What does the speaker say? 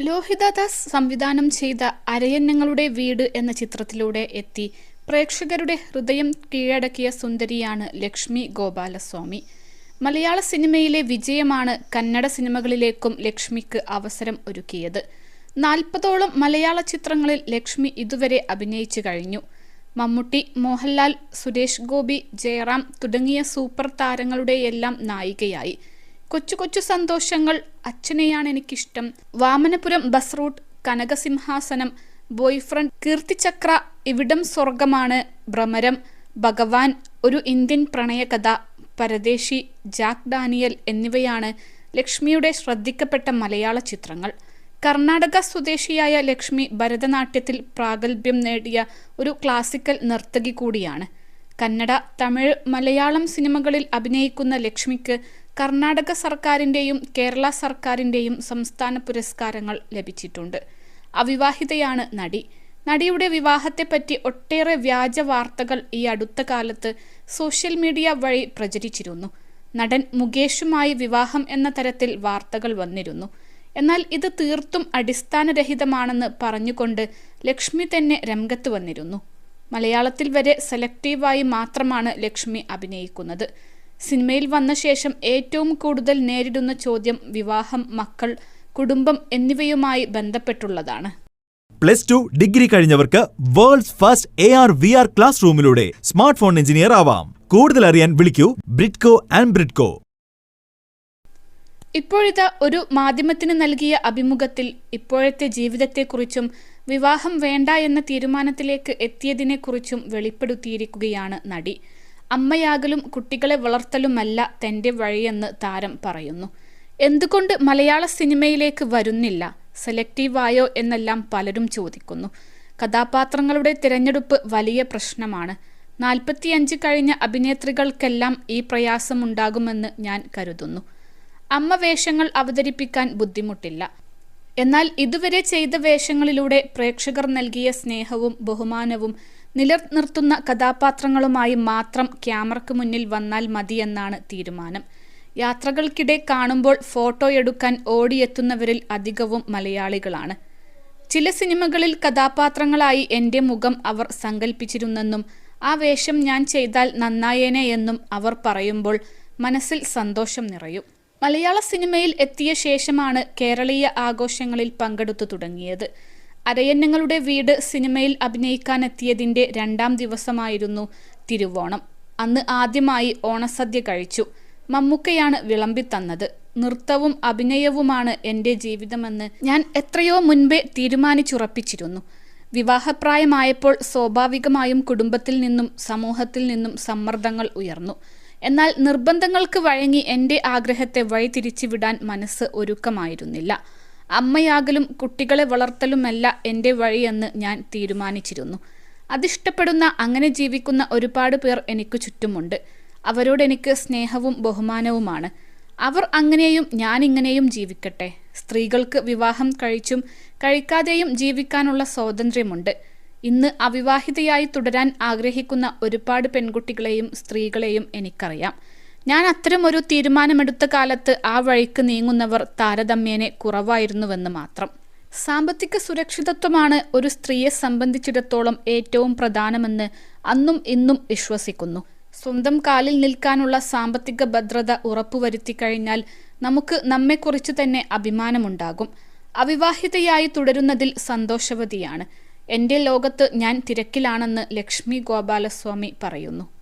ലോഹിതദാസ് സംവിധാനം ചെയ്ത അരയന്നങ്ങളുടെ വീട് എന്ന ചിത്രത്തിലൂടെ എത്തി. പ്രേക്ഷകരുടെ ഹൃദയം കീഴടക്കിയ സുന്ദരിയാണ് ലക്ഷ്മി ഗോപാലസ്വാമി. മലയാള സിനിമയിലെ വിജയമാണ് കന്നഡ സിനിമകളിലേക്കും ലക്ഷ്മിക്ക് അവസരം ഒരുക്കിയത്. നാൽപ്പതോളം മലയാള ചിത്രങ്ങളിൽ ലക്ഷ്മി ഇതുവരെ അഭിനയിച്ചു കഴിഞ്ഞു. മമ്മൂട്ടി മോഹൻലാൽ സുരേഷ് ഗോപി ജയറാം തുടങ്ങിയ സൂപ്പർ താരങ്ങളുടെയെല്ലാം നായികയായി. കൊച്ചു കൊച്ചു സന്തോഷങ്ങൾ അച്ഛനെയാണ് എനിക്കിഷ്ടം. Vamanapuram bus route Kanakasimhasanam boyfriend Keerthichakra Ividam Swargamanu Bhramaram. Bhagavan Oru Indian Pranayakatha Paradesi Jack Daniel എന്നിവയാണ് ലക്ഷ്മിയുടെ ശ്രദ്ധിക്കപ്പെട്ട മലയാള ചിത്രങ്ങൾ. കർണാടക സ്വദേശിയായ ലക്ഷ്മി ഭരതനാട്യത്തിൽ പ്രാഗൽഭ്യം നേടിയ ഒരു ക്ലാസിക്കൽ നർത്തകി കൂടിയാണ്. കന്നഡ തമിഴ് മലയാളം സിനിമകളിൽ അഭിനയിക്കുന്ന ലക്ഷ്മിക്ക് കർണാടക സർക്കാരിന്റെയും കേരള സർക്കാരിന്റെയും സംസ്ഥാന പുരസ്കാരങ്ങൾ ലഭിച്ചിട്ടുണ്ട്. അവിവാഹിതയാണ് നടി. നടിയുടെ വിവാഹത്തെപ്പറ്റി ഒട്ടേറെ വ്യാജ വാർത്തകൾ ഈ അടുത്ത കാലത്ത് സോഷ്യൽ മീഡിയ വഴി പ്രചരിച്ചിരുന്നു. നടൻ മുകേഷുമായി വിവാഹം എന്ന തരത്തിൽ വാർത്തകൾ വന്നിരുന്നു. എന്നാൽ ഇത് തീർത്തും അടിസ്ഥാനരഹിതമാണെന്ന് പറഞ്ഞുകൊണ്ട് ലക്ഷ്മി തന്നെ രംഗത്ത് വന്നിരുന്നു. മലയാളത്തിൽ വരെ സെലക്റ്റീവായി മാത്രമാണ് ലക്ഷ്മി അഭിനയിക്കുന്നത്. സിനിമയിൽ വന്ന ശേഷം ഏറ്റവും കൂടുതൽ നേരിടുന്ന ചോദ്യം വിവാഹം മക്കൾ കുടുംബം എന്നിവയുമായി ബന്ധപ്പെട്ടുള്ളതാണ്. Plus two degree കഴിഞ്ഞവർക്ക് world's first A R V R class റൂമിലൂടെ smart phone engineer ആവാം. കൂടുതൽ അറിയാൻ വിളിക്കൂ ബ്രിഡ്കോ ആൻഡ് ബ്രിഡ്കോ. ഇപ്പോഴിതാ ഒരു മാധ്യമത്തിന് നൽകിയ അഭിമുഖത്തിൽ ഇപ്പോഴത്തെ ജീവിതത്തെക്കുറിച്ചും വിവാഹം വേണ്ട എന്ന തീരുമാനത്തിലേക്ക് എത്തിയതിനെക്കുറിച്ചും വെളിപ്പെടുത്തിയിരിക്കുകയാണ് നടി. അമ്മയാകലും കുട്ടികളെ വളർത്തലുമല്ല തന്റെ വഴിയെന്ന് താരം പറയുന്നു. എന്തുകൊണ്ട് മലയാള സിനിമയിലേക്ക് വരുന്നില്ല? സെലക്റ്റീവായോ എന്നെല്ലാം പലരും ചോദിക്കുന്നു. കഥാപാത്രങ്ങളുടെ തിരഞ്ഞെടുപ്പ് വലിയ പ്രശ്നമാണ്. നാൽപ്പത്തിയഞ്ച് കഴിഞ്ഞ അഭിനേത്രികൾക്കെല്ലാം ഈ പ്രയാസമുണ്ടാകുമെന്ന് ഞാൻ കരുതുന്നു. അമ്മ വേഷങ്ങൾ അവതരിപ്പിക്കാൻ ബുദ്ധിമുട്ടില്ല. എന്നാൽ ഇതുവരെ ചെയ്ത വേഷങ്ങളിലൂടെ പ്രേക്ഷകർ നൽകിയ സ്നേഹവും ബഹുമാനവും നിലനിർത്തുന്ന കഥാപാത്രങ്ങളുമായി മാത്രം ക്യാമറയ്ക്ക് മുന്നിൽ വന്നാൽ മതിയെന്നാണ് തീരുമാനം. യാത്രകൾക്കിടെ കാണുമ്പോൾ ഫോട്ടോ എടുക്കാൻ ഓടിയെത്തുന്നവരിൽ അധികവും മലയാളികളാണ്. ചില സിനിമകളിൽ കഥാപാത്രങ്ങളായി എന്റെ മുഖം അവർ സങ്കല്പിച്ചിരുന്നെന്നും ആ വേഷം ഞാൻ ചെയ്താൽ നന്നായേനെ എന്നും അവർ പറയുമ്പോൾ മനസ്സിൽ സന്തോഷം നിറയും. മലയാള സിനിമയിൽ എത്തിയ ശേഷമാണ് കേരളീയ ആഘോഷങ്ങളിൽ പങ്കെടുത്തു തുടങ്ങിയത്. അരയന്നങ്ങളുടെ വീട് സിനിമയിൽ അഭിനയിക്കാനെത്തിയതിന്റെ രണ്ടാം ദിവസമായിരുന്നു തിരുവോണം. അന്ന് ആദ്യമായി ഓണസദ്യ കഴിച്ചു. മമ്മൂക്കയാണ് വിളമ്പിത്തന്നത് നൃത്തവും അഭിനയവുമാണ് എന്റെ ജീവിതമെന്ന് ഞാൻ എത്രയോ മുൻപേ തീരുമാനിച്ചുറപ്പിച്ചിരുന്നു. വിവാഹപ്രായമായപ്പോൾ സ്വാഭാവികമായും കുടുംബത്തിൽ നിന്നും സമൂഹത്തിൽ നിന്നും സമ്മർദ്ദങ്ങൾ ഉയർന്നു. എന്നാൽ നിർബന്ധങ്ങൾക്ക് വഴങ്ങി എന്റെ ആഗ്രഹത്തെ വഴിതിരിച്ചുവിടാൻ മനസ്സ് ഒരുക്കമായിരുന്നില്ല. അമ്മയാകലും കുട്ടികളെ വളർത്തലുമല്ല എന്റെ വഴിയെന്ന് ഞാൻ തീരുമാനിച്ചിരുന്നു. അതിഷ്ടപ്പെടുന്ന അങ്ങനെ ജീവിക്കുന്ന ഒരുപാട് പേർ എനിക്ക് ചുറ്റുമുണ്ട്. അവരോട് എനിക്ക് സ്നേഹവും ബഹുമാനവുമാണ്. അവർ അങ്ങനെയും ഞാനിങ്ങനെയും ജീവിക്കട്ടെ. സ്ത്രീകൾക്ക് വിവാഹം കഴിച്ചും കഴിക്കാതെയും ജീവിക്കാനുള്ള സ്വാതന്ത്ര്യമുണ്ട്. ഇന്ന് അവിവാഹിതയായി തുടരാൻ ആഗ്രഹിക്കുന്ന ഒരുപാട് പെൺകുട്ടികളെയും സ്ത്രീകളെയും എനിക്കറിയാം. ഞാൻ അത്തരം ഒരു തീരുമാനമെടുത്ത കാലത്ത് ആ വഴിക്ക് നീങ്ങുന്നവർ താരതമ്യേനെ കുറവായിരുന്നുവെന്ന് മാത്രം. സാമ്പത്തിക സുരക്ഷിതത്വമാണ് ഒരു സ്ത്രീയെ സംബന്ധിച്ചിടത്തോളം ഏറ്റവും പ്രധാനമെന്ന് അന്നും ഇന്നും വിശ്വസിക്കുന്നു. സ്വന്തം കാലിൽ നിൽക്കാനുള്ള സാമ്പത്തിക ഭദ്രത ഉറപ്പുവരുത്തി കഴിഞ്ഞാൽ നമുക്ക് നമ്മെക്കുറിച്ച് തന്നെ അഭിമാനമുണ്ടാകും. അവിവാഹിതയായി തുടരുന്നതിൽ സന്തോഷവതിയാണ്. എന്റെ ലോകത്ത് ഞാൻ തിരക്കിലാണെന്ന് ലക്ഷ്മി ഗോപാലസ്വാമി പറയുന്നു.